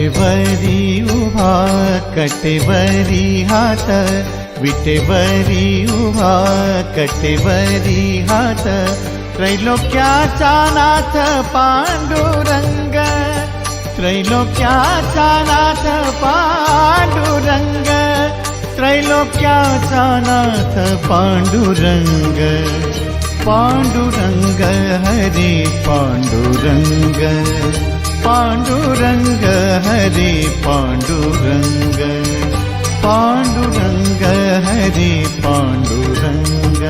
विटेवरी उभा कटेवरी हात विटेवरी उभा कटेवरी हात त्रैलोक्याचा नाथ पांडुरंग त्रैलोक्याचा नाथ पांडुरंग त्रैलोक्याचा नाथ पांडुरंग पांडुरंग हरे पांडुरंग पांडुरंग हरे पांडुरंग। पांडुरंग हरे पांडुरंग।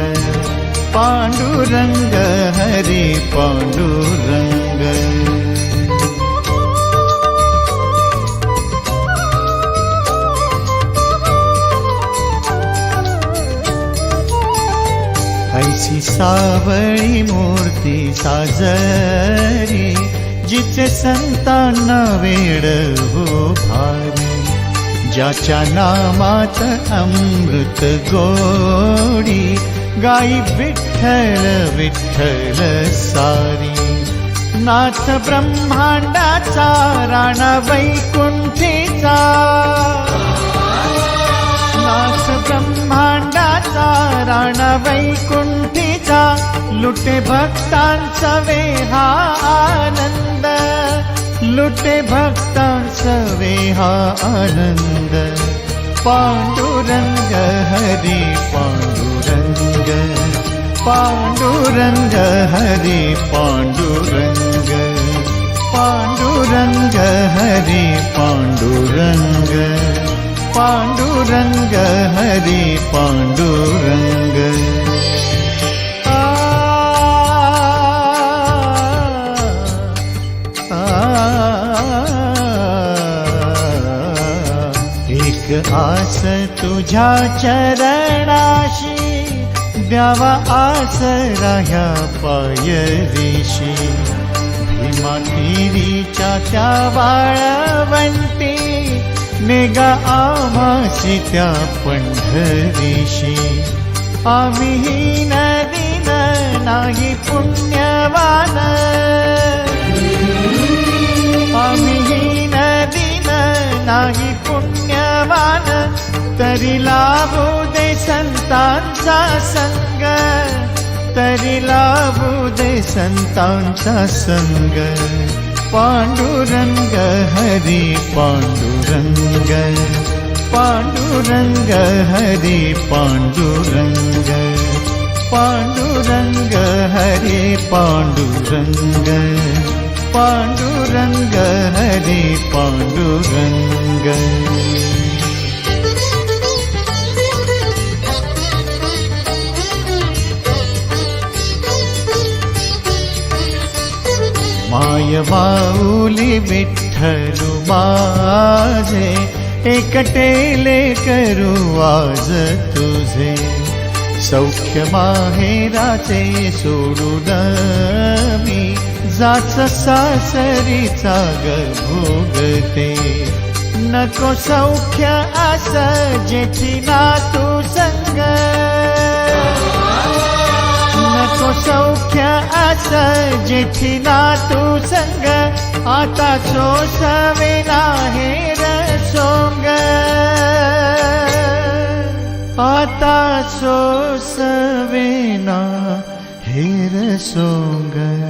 पांडुरंग हरे पांडुरंग। ऐसी सावळी मूर्ती साजरी जिचे संतांना वेड हो भारी ज्याच्या नामात अमृत गोडी गाई विठ्ठल विठ्ठल सारी. नाथ ब्रह्मांडाचा राणा वैकुंठीचा. नाथ ब्रह्मांडाचा राणा वैकुंठीचा. लुटे भक्तांचा वेहा लुटे भक्ता सवेहा आनन्द पाण्डुरङ्ग हरि पाण्डुरङ्ग पाण्डुरङ्ग हरि पाण्डुरङ्ग पाण्डुरङ्ग हरि पाण्डुरङ्ग पाण्डुरङ्ग हरि पाण्डुरङ्ग आस तुझ्या चरणाशी द्यावा आस राह्या पायरीशी. भीमा तिरीच्या त्या वाळवंटी नेगा आमाशी त्या पंढरीशी. आम्ही नदीन नाही पुण्यवान. आम्ही नदीन नाही पुण्य तरी लाभू दे संतांचा संग तरी लाभू दे संतांचा संग पांडुरंग हरी पांडुरंग पांडुरंग हरी पांडुरंग पांडुरंग हरी पांडुरंग पांडुरंग हरी पांडुरंग माय माऊली विठ्ठलू माझे एकटेले करू आज तुझे. सौख्य माहेराचे सोडून मी जाच सासरीचा ग भोगते. नको सौख्य अस जेथी ना तू संग. अस जेथी तू संग आता सोसवे हेर सोंग. आता सोसवे हेर सोंग.